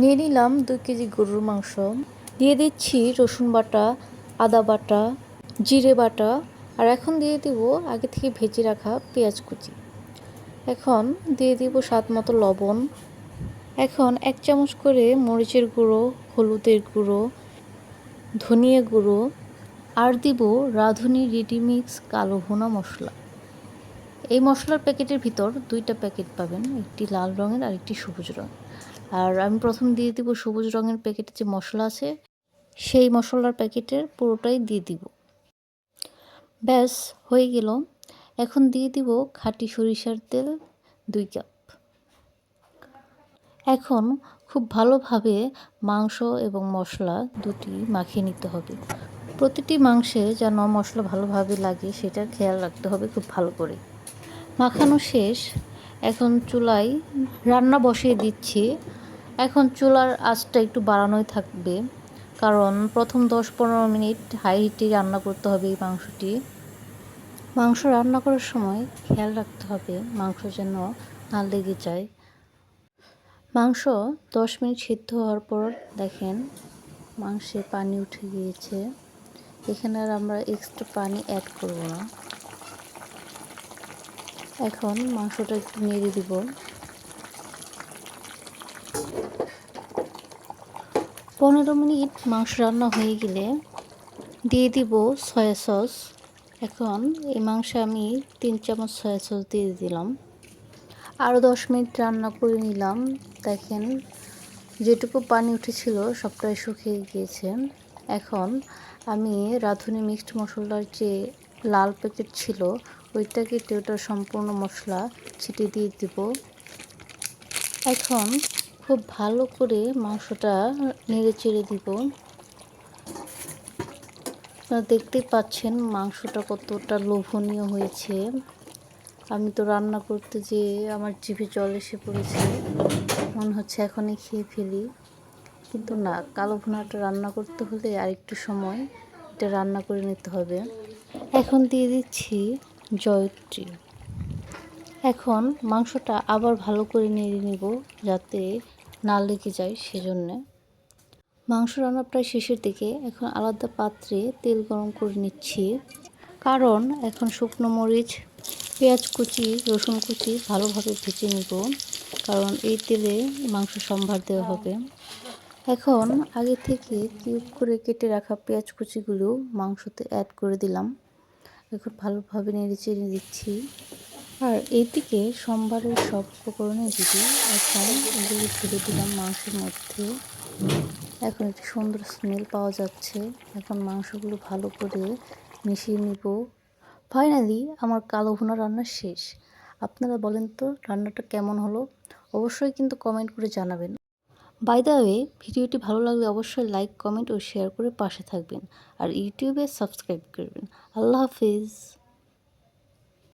নিয়ে নিলাম দুই কেজি গরুর মাংস। দিয়ে দিচ্ছি রসুন বাটা, আদা বাটা, জিরে বাটা, আর এখন দিয়ে দিব আগে থেকে ভেজে রাখা পেঁয়াজ কুচি। এখন দিয়ে দিব স্বাদ মতো লবণ। এখন এক চামচ করে মরিচের গুঁড়ো, হলুদের গুঁড়ো, ধনিয়া গুঁড়ো, আর দিব রাঁধুনি রেডিমিক্স কালো ভুনা মশলা। এই মশলার প্যাকেটের ভিতর দুইটা প্যাকেট পাবেন, একটি লাল রঙের আর একটি সবুজ রঙ আর আমি প্রথম দিয়ে দিব সবুজ রঙের প্যাকেটে যে মশলা আছে, সেই মশলার প্যাকেটের পুরোটাই দিয়ে দিব। ব্যাস, হয়ে গেল। এখন দিয়ে দিব খাঁটি সরিষার তেল দুই কাপ। এখন খুব ভালোভাবে মাংস এবং মশলা দুটি মাখিয়ে নিতে হবে। প্রতিটি মাংসে যেন মশলা ভালোভাবে লাগে, সেটার খেয়াল রাখতে হবে খুব ভালো করে। মাখানো শেষ। এখন চুলায় রান্না বসিয়ে দিচ্ছি। এখন চুলার আঁচটা একটু বাড়ানোই থাকবে। কারণ প্রথম দশ পনেরো মিনিট হাই হিটে রান্না করতে হবে এই মাংসটি। মাংস রান্না করার সময় খেয়াল রাখতে হবে মাংস যেন না লেগে যায়। মাংস দশ মিনিট সিদ্ধ হওয়ার পর দেখেন মাংসে পানি উঠে গিয়েছে। এখানে আর আমরা এক্সট্রা পানি অ্যাড করব না। এখন মাংসটা একটু নেড়ে দিব। পনেরো মিনিট মাংস রান্না হয়ে গেলে দিয়ে দিব সয়া সস। এখন এই মাংসে আমি তিন চামচ সয়া সস দিয়ে দিলাম। আরও দশ মিনিট রান্না করে নিলাম। দেখেন, যেটুকু পানি উঠেছিল সবটাই শুকিয়ে গিয়েছে। এখন আমি রাঁধুনি মিক্সড মশলার যে লাল প্যাকেট ছিল ওইটা কেটে সম্পূর্ণ মশলা ছিটিয়ে দিয়ে দিব। এখন খুব ভালো করে মাংসটা নেড়ে চেড়ে দিব। আপনারা দেখতেই পাচ্ছেন মাংসটা কতটা লোভনীয় হয়েছে। আমি তো রান্না করতে যে আমার জিভে জল এসে পড়েছে। মনে হচ্ছে এখনই খেয়ে ফেলি। কিন্তু না, কালো ভুনাটা রান্না করতে হলে আর একটু সময় এটা রান্না করে নিতে হবে। এখন দিয়ে দিচ্ছি জয়ত্রী। এখন মাংসটা আবার ভালো করে নেড়ে নিব যাতে না লেগে যায় সেজন্যে। মাংস রান্না প্রায় শেষের দিকে এখন আলাদা পাত্রে তেল গরম করে নিচ্ছি। কারণ এখন শুকনো মরিচ, পেঁয়াজ কুচি, রসুন কুচি ভালোভাবে ভেজে নিব। কারণ এই তেলে মাংস সম্ভার দেওয়া হবে। এখন আগে থেকে কিউব করে কেটে রাখা পেঁয়াজ কুচিগুলো মাংসতে অ্যাড করে দিলাম। এখন ভালোভাবে নেড়ে চেড়ে দিচ্ছি আর এইদিকে সোমবারের সব উপকরণে দিদি এখন এগুলো ছেড়ে দিলাম মাংসের মধ্যে, এখন একটি সুন্দর স্মেল পাওয়া যাচ্ছে। এখন মাংসগুলো ভালো করে মিশিয়ে নিব। ফাইনালি আমার কালো ভুনা রান্না শেষ। আপনারা বলেন তো রান্নাটা কেমন হলো? অবশ্যই কিন্তু কমেন্ট করে জানাবেন। বাই দ্য ওয়ে ভিডিওটি ভালো লাগলে অবশ্যই লাইক কমেন্ট ও শেয়ার করে পাশে থাকবেন। আর ইউটিউবে সাবস্ক্রাইব করবেন। আল্লাহ হাফিজ।